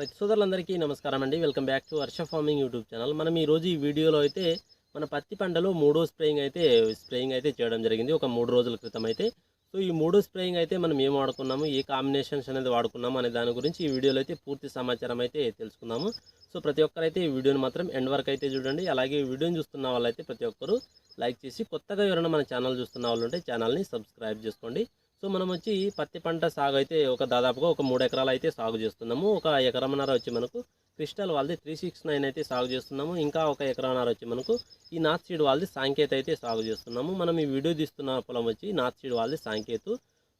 రైతు సోదరులందరికీ నమస్కారం అండి. Welcome back to Varsha farming YouTube channel. మనం ఈరోజు ఈ వీడియోలో అయితే మన పత్తి పంటలో మూడో స్ప్రేయింగ్ అయితే స్ప్రేయింగ్ అయితే చేయడం జరిగింది. ఒక మూడు రోజుల క్రితం అయితే. సో ఈ మూడో స్ప్రేయింగ్ అయితే మనం ఏం వాడుకున్నాము ఏ కాంబినేషన్స్ అనేది వాడుకున్నాము అనే దాని గురించి ఈ వీడియోలో అయితే పూర్తి సమాచారం అయితే తెలుసుకుందాము. సో ప్రతి ఒక్కరైతే ఈ వీడియోని మాత్రం ఎండ్ వరకు అయితే చూడండి. అలాగే వీడియోని చూస్తున్న వాళ్ళైతే ప్రతి ఒక్కరు లైక్ చేసి కొత్తగా ఎవరైనా మన ఛానల్ చూస్తున్న వాళ్ళు ఉంటే ఛానల్ని సబ్స్క్రైబ్ చేసుకోండి. సో మనం వచ్చి పత్తి పంట సాగు అయితే ఒక దాదాపుగా ఒక మూడు ఎకరాలు అయితే సాగు చేస్తున్నాము. ఒక ఎకరమన్నర వచ్చి మనకు క్రిస్టల్ వాళ్ళది త్రీ సిక్స్ నైన్ అయితే సాగు చేస్తున్నాము. ఇంకా ఒక ఎకరమన్నర వచ్చి మనకు ఈ నార్త్ సీడ్ వాళ్ళది సాంకేత్ అయితే సాగు చేస్తున్నాము. మనం ఈ వీడియో తీస్తున్న పొలం వచ్చి నాత్ సీడ్ వాళ్ళది సాంకేతు.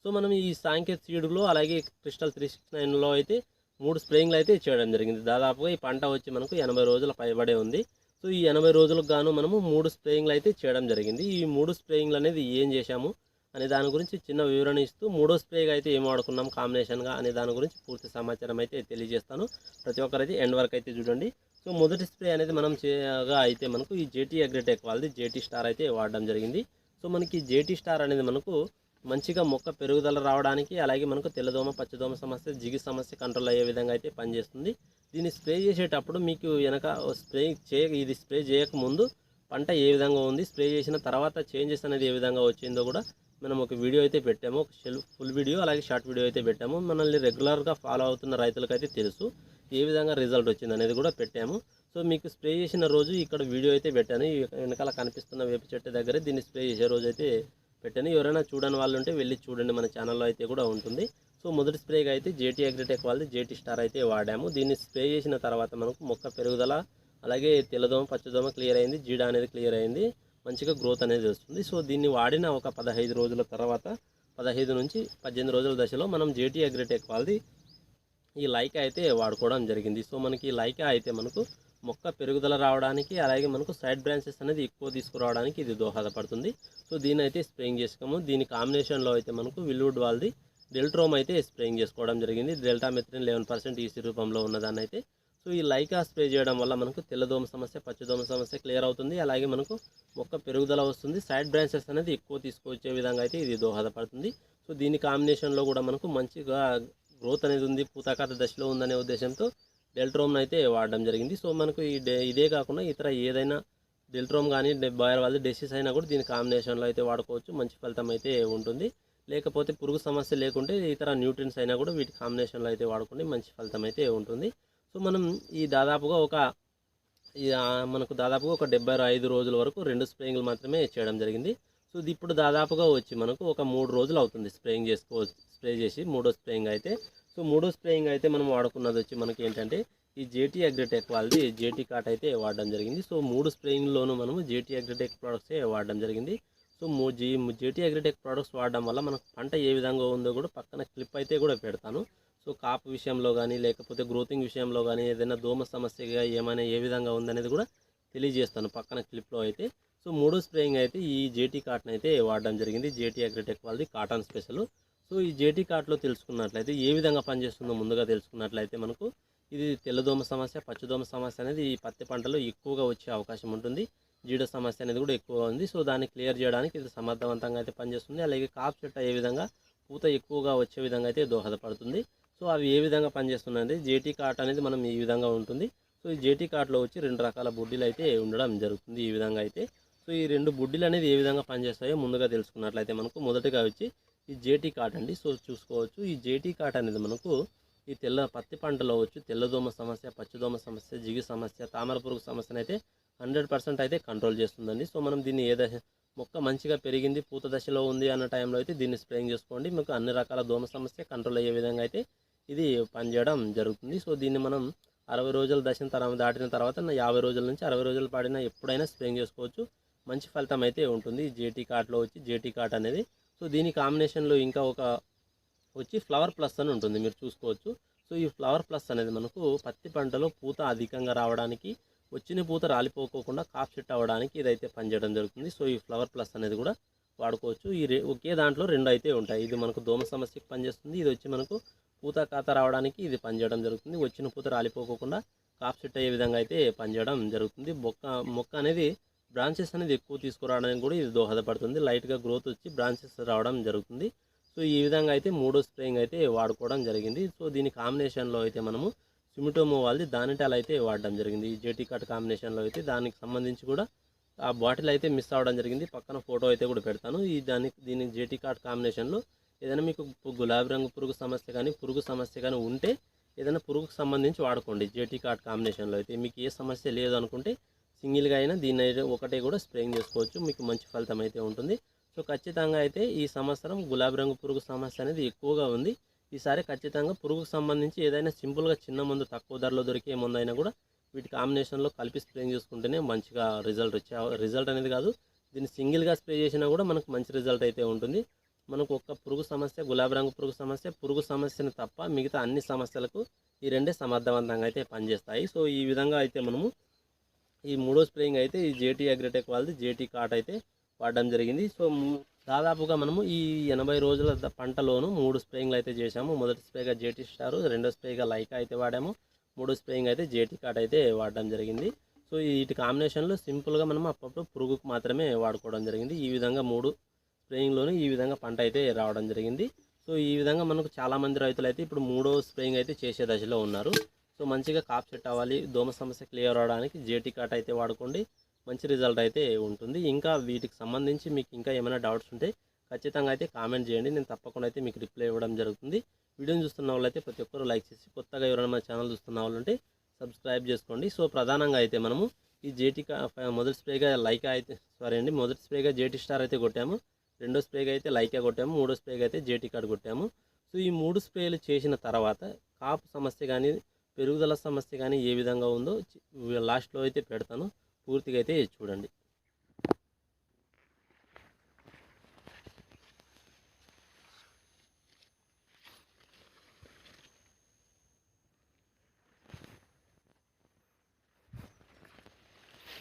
సో మనం ఈ సాంకేత్ సీడ్లో అలాగే క్రిస్టల్ త్రీ సిక్స్ నైన్లో అయితే మూడు స్ప్రేయింగ్లు అయితే చేయడం జరిగింది. దాదాపుగా ఈ పంట వచ్చి మనకు ఎనభై రోజుల పైబడే ఉంది. సో ఈ ఎనభై రోజులకు గాను మనము మూడు స్ప్రేయింగ్లు అయితే చేయడం జరిగింది. ఈ మూడు స్ప్రేయింగ్లు అనేది ఏం చేశాము? అనే దాని గురించి చిన్న వివరణ ఇస్తూ మూడో స్ప్రేగా అయితే ఏం వాడుకున్నాం కాంబినేషన్గా అనే దాని గురించి పూర్తి సమాచారం అయితే తెలియజేస్తాను. ప్రతి ఒక్కరైతే ఎండ్ వరకు అయితే చూడండి. సో మొదటి స్ప్రే అనేది మనం చేయగా అయితే మనకు ఈ జేటీ అగ్రిటెక్ వాళ్ళది జేటీ స్టార్ అయితే వాడడం జరిగింది. సో మనకి జేటీ స్టార్ అనేది మనకు మంచిగా మొక్క పెరుగుదల రావడానికి అలాగే మనకు తెల్లదోమ పచ్చదోమ సమస్య జిగి సమస్య కంట్రోల్ అయ్యే విధంగా అయితే పనిచేస్తుంది. దీన్ని స్ప్రే చేసేటప్పుడు మీకు వెనక స్ప్రే చేయ ఇది స్ప్రే చేయకముందు పంట ఏ విధంగా ఉంది స్ప్రే చేసిన తర్వాత చేంజెస్ అనేది ఏ విధంగా వచ్చిందో కూడా మనం ఒక వీడియో అయితే పెట్టాము ఒక ఫుల్ వీడియో అలాగే షార్ట్ వీడియో అయితే పెట్టాము. మనల్ని రెగ్యులర్గా ఫాలో అవుతున్న రైతులకైతే తెలుసు ఏ విధంగా రిజల్ట్ వచ్చింది అనేది కూడా పెట్టాము. సో మీకు స్ప్రే చేసిన రోజు ఇక్కడ వీడియో అయితే పెట్టాను. ఈ వెనకాల కనిపిస్తున్న వేప చెట్టు దగ్గర దీన్ని స్ప్రే చేసే రోజు అయితే పెట్టాను. ఎవరైనా చూడని వాళ్ళు ఉంటే వెళ్ళి చూడండి మన ఛానల్లో అయితే కూడా ఉంటుంది. సో మొదటి స్ప్రేగా అయితే జేటీ అగ్రిటెక్ వాళ్ళది జేటీ స్టార్ అయితే వాడాము. దీన్ని స్ప్రే చేసిన తర్వాత మనకు మొక్క పెరుగుదల అలాగే తెల్లదోమ పచ్చదోమ క్లియర్ అయింది జీడ అనేది క్లియర్ అయింది. మంచిగా గ్రోత్ అనేది వస్తుంది. సో దీన్ని వాడిన ఒక పదహైదు రోజుల తర్వాత పదహైదు నుంచి పద్దెనిమిది రోజుల దశలో మనం జేటీ అగ్రిటెక్ వాళ్ళది ఈ లైకా అయితే వాడుకోవడం జరిగింది. సో మనకి ఈ లైకా అయితే మనకు మొక్క పెరుగుదల రావడానికి అలాగే మనకు సైడ్ బ్రాంచెస్ అనేది ఎక్కువ తీసుకురావడానికి ఇది దోహదపడుతుంది. సో దీని అయితే స్ప్రేయింగ్ చేసుకోము. దీని కాంబినేషన్లో అయితే మనకు విల్వుడ్ వాళ్ళది డెల్ట్రోమ్ అయితే స్ప్రేయింగ్ చేసుకోవడం జరిగింది. Deltamethrin eleven percent EC రూపంలో ఉన్నదాన్ని అయితే సో ఈ లైకా స్ప్రే చేయడం వల్ల మనకు తెల్లదోమ సమస్య పచ్చదోమ సమస్య క్లియర్ అవుతుంది. అలాగే మనకు మొక్క పెరుగుదల వస్తుంది. సైడ్ బ్రాంచెస్ అనేది ఎక్కువ తీసుకొచ్చే విధంగా అయితే ఇది దోహదపడుతుంది. సో దీని కాంబినేషన్లో కూడా మనకు మంచిగా గ్రోత్ అనేది ఉంది. పూతాకాత దశలో ఉందనే ఉద్దేశంతో డెల్ట్రోమ్ అయితే వాడడం జరిగింది. సో మనకు ఈ డే ఇదే కాకుండా ఇతర ఏదైనా డెల్ట్రోమ్ కానీ బాయర్ వాళ్ళ డెసిస్ అయినా కూడా దీని కాంబినేషన్లో అయితే వాడుకోవచ్చు. మంచి ఫలితం అయితే ఉంటుంది. లేకపోతే పురుగు సమస్య లేకుంటే ఇతర న్యూట్రిన్స్ అయినా కూడా వీటి కాంబినేషన్లో అయితే వాడుకుంటే మంచి ఫలితం అయితే ఉంటుంది. సో మనం ఈ దాదాపుగా ఒక మనకు దాదాపుగా ఒక డెబ్బై ఐదు రోజుల వరకు రెండు స్ప్రేయింగ్లు మాత్రమే చేయడం జరిగింది. సో ఇది ఇప్పుడు దాదాపుగా వచ్చి మనకు ఒక మూడు రోజులు అవుతుంది స్ప్రేయింగ్ చేసుకో స్ప్రే చేసి మూడో స్ప్రేయింగ్ అయితే. సో మూడో స్ప్రేయింగ్ అయితే మనం వాడుకున్నది వచ్చి మనకి ఏంటంటే ఈ జేటీ అగ్రిటెక్ వాళ్ళది జేటీ కాట్ అయితే వాడడం జరిగింది. సో మూడు స్ప్రేయింగ్లోనూ మనము జేటీ అగ్రిటెక్ ప్రోడక్ట్సే వాడడం జరిగింది. సో మూ జీ జేటీ అగ్రిటెక్ ప్రోడక్ట్స్ వాడడం వల్ల మనకు పంట ఏ విధంగా ఉందో కూడా పక్కన క్లిప్ అయితే కూడా పెడతాను. సో కాపు విషయంలో కానీ లేకపోతే గ్రోతింగ్ విషయంలో కానీ ఏదైనా దోమ సమస్యగా ఏమైనా ఏ విధంగా ఉందనేది కూడా తెలియజేస్తాను పక్కన క్లిప్లో అయితే. సో మూడో స్ప్రేయింగ్ అయితే ఈ జేటీ కాటన్ అయితే వాడడం జరిగింది. జేటీ అగ్రిటెక్ వాళ్ళది కాటన్ స్పెషల్. సో ఈ జేటీ కాట్లో తెలుసుకున్నట్లయితే ఏ విధంగా పనిచేస్తుందో ముందుగా తెలుసుకున్నట్లయితే మనకు ఇది తెల్లదోమ సమస్య పచ్చదోమ సమస్య అనేది ఈ పత్తి పంటలో ఎక్కువగా వచ్చే అవకాశం ఉంటుంది. జీడ సమస్య అనేది కూడా ఎక్కువగా ఉంది. సో దాన్ని క్లియర్ చేయడానికి ఇది సమర్థవంతంగా అయితే పనిచేస్తుంది. అలాగే కాపు చెట్ట ఏ విధంగా పూత ఎక్కువగా వచ్చే విధంగా అయితే దోహదపడుతుంది. సో అవి ఏ విధంగా పనిచేస్తున్నాయి జేటీ కార్ట్ అనేది మనం ఈ విధంగా ఉంటుంది. సో ఈ జేటీ కార్ట్లో వచ్చి రెండు రకాల బుడ్డీలు అయితే ఉండడం జరుగుతుంది ఈ విధంగా అయితే. సో ఈ రెండు బుడ్డీలు అనేది ఏ విధంగా పనిచేస్తాయో ముందుగా తెలుసుకున్నట్లయితే మనకు మొదటగా వచ్చి ఈ జేటీ కాట్ అండి. సో చూసుకోవచ్చు ఈ జేటీ కాట్ అనేది మనకు ఈ తెల్ల పత్తి పంటలో వచ్చి తెల్లదోమ సమస్య పచ్చదోమ సమస్య జిగి సమస్య తామర పురుగు సమస్యను అయితే హండ్రెడ్ పర్సెంట్ అయితే కంట్రోల్ చేస్తుందండి. సో మనం దీన్ని ఏ దశ మొక్క మంచిగా పెరిగింది పూత దశలో ఉంది అన్న టైంలో అయితే దీన్ని స్ప్రేయింగ్ చేసుకోండి. మీకు అన్ని రకాల దోమ సమస్య కంట్రోల్ అయ్యే విధంగా అయితే ఇది పనిచేయడం జరుగుతుంది. సో దీన్ని మనం అరవై రోజుల దశన తర్వాత దాటిన తర్వాత యాభై రోజుల నుంచి అరవై రోజులు పాడిన ఎప్పుడైనా స్ప్రేయింగ్ చేసుకోవచ్చు. మంచి ఫలితం అయితే ఉంటుంది. జేటీ కాట్లో వచ్చి జేటీ కాట్ అనేది. సో దీని కాంబినేషన్లో ఇంకా ఒక వచ్చి ఫ్లవర్ ప్లస్ అని ఉంటుంది. మీరు చూసుకోవచ్చు. సో ఈ ఫ్లవర్ ప్లస్ అనేది మనకు పత్తి పంటలో పూత అధికంగా రావడానికి వచ్చిన పూత రాలిపోకోకుండా కాప్ సెట్ అవ్వడానికి ఇదైతే పనిచేయడం జరుగుతుంది. సో ఈ ఫ్లవర్ ప్లస్ అనేది కూడా వాడుకోవచ్చు. ఈ ఒకే దాంట్లో రెండు అయితే ఉంటాయి. ఇది మనకు దోమ సమస్యకి పనిచేస్తుంది. ఇది వచ్చి మనకు పూత కాత రావడానికి ఇది పనిచేయడం జరుగుతుంది. వచ్చిన పూత రాలిపోకుండా కాప్ సెట్ అయ్యే విధంగా అయితే పనిచేయడం జరుగుతుంది. మొక్క మొక్క అనేది బ్రాంచెస్ అనేది ఎక్కువ తీసుకురావడానికి కూడా ఇది దోహదపడుతుంది. లైట్గా గ్రోత్ వచ్చి బ్రాంచెస్ రావడం జరుగుతుంది. సో ఈ విధంగా అయితే మూడో స్ప్రేయింగ్ అయితే వాడుకోవడం జరిగింది. సో దీని కాంబినేషన్లో అయితే మనము సిమిటోమో వాళ్ళది దానిటాల్ అయితే వాడడం జరిగింది. ఈ జేటీ కట్ కాంబినేషన్లో అయితే దానికి సంబంధించి కూడా ఆ బాటిల్ అయితే మిస్ అవ్వడం జరిగింది. పక్కన ఫోటో అయితే కూడా పెడతాను. ఈ దానికి దీని జేటీ కార్డ్ కాంబినేషన్లో ఏదైనా మీకు గులాబీ రంగు పురుగు సమస్య కానీ పురుగు సమస్య కానీ ఉంటే ఏదైనా పురుగుకు సంబంధించి వాడుకోండి. జేటీ కార్డ్ కాంబినేషన్లో అయితే మీకు ఏ సమస్య లేదు అనుకుంటే సింగిల్గా అయినా దీన్ని అయితే ఒకటే కూడా స్ప్రేయింగ్ చేసుకోవచ్చు. మీకు మంచి ఫలితం అయితే ఉంటుంది. సో ఖచ్చితంగా అయితే ఈ సంవత్సరం గులాబీ రంగు పురుగు సమస్య అనేది ఎక్కువగా ఉంది. ఈసారి ఖచ్చితంగా పురుగుకు సంబంధించి ఏదైనా సింపుల్గా చిన్న మందు తక్కువ ధరలో దొరికే మందు అయినా కూడా వీటి కాంబినేషన్లో కలిపి స్ప్రేయింగ్ చేసుకుంటేనే మంచిగా రిజల్ట్ వచ్చే రిజల్ట్ అనేది కాదు. దీన్ని సింగిల్గా స్ప్రే చేసినా కూడా మనకు మంచి రిజల్ట్ అయితే ఉంటుంది. మనకు ఒక్క పురుగు సమస్య గులాబీ రంగు పురుగు సమస్య పురుగు సమస్యను తప్ప మిగతా అన్ని సమస్యలకు ఈ రెండే సమర్థవంతంగా అయితే పనిచేస్తాయి. సో ఈ విధంగా అయితే మనము ఈ మూడో స్ప్రేయింగ్ అయితే ఈ జేటీ అగ్రిటెక్ వాళ్ళది జేటీ కాట్ అయితే వాడడం జరిగింది. సో దాదాపుగా మనము ఈ ఎనభై రోజుల పంటలోను మూడు స్ప్రేయింగ్లు అయితే చేశాము. మొదటి స్ప్రేగా జేటీ స్టారు రెండో స్ప్రేగా లైకా అయితే వాడాము. మూడో స్ప్రేయింగ్ అయితే జేటీ కాట్ అయితే వాడడం జరిగింది. సో వీటి కాంబినేషన్లో సింపుల్గా మనం అప్పుడప్పుడు పురుగుకు మాత్రమే వాడుకోవడం జరిగింది. ఈ విధంగా మూడు స్ప్రేయింగ్లోనే ఈ విధంగా పంట అయితే రావడం జరిగింది. సో ఈ విధంగా మనకు చాలామంది రైతులు అయితే ఇప్పుడు మూడో స్ప్రేయింగ్ అయితే చేసే దశలో ఉన్నారు. సో మంచిగా కాప్ సెట్ అవ్వాలి దోమ సమస్య క్లియర్ అవడానికి జేటీ కాట్ అయితే వాడుకోండి మంచి రిజల్ట్ అయితే ఉంటుంది. ఇంకా వీటికి సంబంధించి మీకు ఇంకా ఏమైనా డౌట్స్ ఉంటే ఖచ్చితంగా అయితే కామెంట్ చేయండి. నేను తప్పకుండా అయితే మీకు రిప్లై ఇవ్వడం జరుగుతుంది. వీడియోని చూస్తున్న వాళ్ళైతే ప్రతి ఒక్కరు లైక్ చేసి కొత్తగా ఎవరైనా మన ఛానల్ చూస్తున్న వాళ్ళు ఉంటే సబ్స్క్రైబ్ చేసుకోండి. సో ప్రధానంగా అయితే మనము ఈ జేటీ మొదటి స్ప్రేగా లైకా అయితే సారీ అండి మొదటి స్ప్రేగా జేటీ స్టార్ అయితే కొట్టాము. రెండో స్ప్రేగా అయితే లైకా కొట్టాము మూడో స్ప్రేగా అయితే జేటీ కార్డ్ కొట్టాము. సో ఈ మూడు స్ప్రేలు చేసిన తర్వాత కాపు సమస్య కానీ పెరుగుదల సమస్య కానీ ఏ విధంగా ఉందో లాస్ట్లో అయితే పెడతాను. పూర్తిగా అయితే చూడండి.